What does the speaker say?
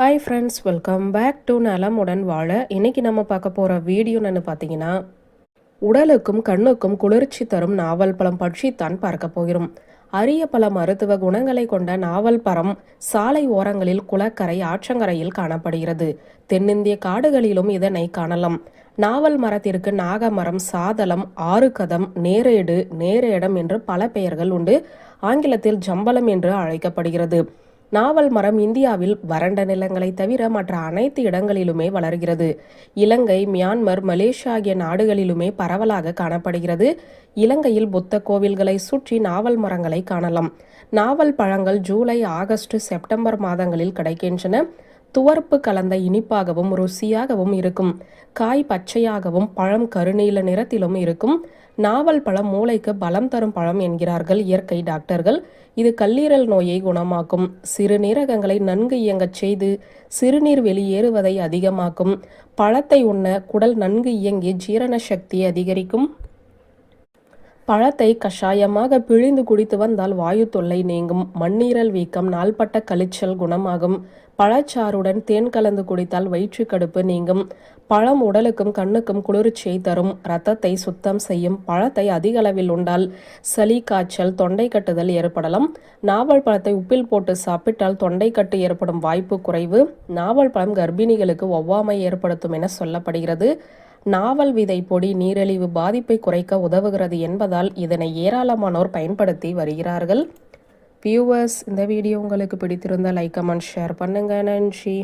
Hi friends welcome back to நலமுடன் வாழ. இன்னைக்கு நம்ம பார்க்க போகிற வீடியோன்னு பார்த்தீங்கன்னா உடலுக்கும் கண்ணுக்கும் குளிர்ச்சி தரும் நாவல் பழம் பற்றி தான் பார்க்க போகிறோம். அரிய பல மருத்துவ குணங்களை கொண்ட நாவல் பரம் சாலை ஓரங்களில் குளக்கரை ஆற்றங்கரையில் காணப்படுகிறது. தென்னிந்திய காடுகளிலும் இதனை காணலாம். நாவல் மரத்திற்கு நாகமரம் சாதளம் ஆறுகதம் நேரேடு நேரேடம் என்று பல பெயர்கள் உண்டு. ஆங்கிலத்தில் ஜம்பலம் என்று அழைக்கப்படுகிறது. நாவல் மரம் இந்தியாவில் வறண்ட நிலங்களை தவிர மற்ற அனைத்து இடங்களிலுமே வளர்கிறது. இலங்கை மியான்மர் மலேசியா ஆகிய நாடுகளிலுமே பரவலாக காணப்படுகிறது. இலங்கையில் புத்த கோவில்களை சுற்றி நாவல் மரங்களை காணலாம். நாவல் பழங்கள் ஜூலை ஆகஸ்ட் செப்டம்பர் மாதங்களில் கிடைக்கின்றன. துவர்ப்பு கலந்த இனிப்பாகவும் ருசியாகவும் இருக்கும். காய் பச்சையாகவும் பழம் கருநீல நிறத்திலும் இருக்கும். நாவல் பழம் மூளைக்கு பலம் தரும் பழம் என்கிறார்கள் இயற்கை டாக்டர்கள். இது கல்லீரல் நோயை குணமாக்கும். சிறுநீரகங்களை நன்கு இயங்கச் செய்து சிறுநீர் வெளியேறுவதை அதிகமாக்கும். பழத்தை உண்ண குடல் நன்கு இயங்கி ஜீரண சக்தியை அதிகரிக்கும். பழத்தை கஷாயமாக பிழிந்து குடித்து வந்தால் வாயு தொல்லை நீங்கும். மண்ணீரல் வீக்கம் நாள்பட்ட கழிச்சல் குணமாகும். பழச்சாறுடன் தேன் கலந்து குடித்தால் வயிற்றுக்கடுப்பு நீங்கும். பழம் உடலுக்கும் கண்ணுக்கும் குளிர்ச்சியை தரும். ரத்தத்தை சுத்தம் செய்யும் பழத்தை அதிக அளவில் உண்டால் சளி காய்ச்சல் தொண்டை கட்டுதல் ஏற்படலாம். நாவல் பழத்தை உப்பில் போட்டு சாப்பிட்டால் தொண்டை கட்டு ஏற்படும் வாய்ப்பு குறைவு. நாவல் பழம் கர்ப்பிணிகளுக்கு ஒவ்வாமை ஏற்படுத்தும் என சொல்லப்படுகிறது. நாவல் விதை பொடி நீரிழிவு பாதிப்பை குறைக்க உதவுகிறது என்பதால் இதனை ஏராளமானோர் பயன்படுத்தி வருகிறார்கள். வியூவர்ஸ் இந்த வீடியோ உங்களுக்கு பிடித்திருந்தால் லைக் கமெண்ட் ஷேர் பண்ணுங்கள் நன்றி.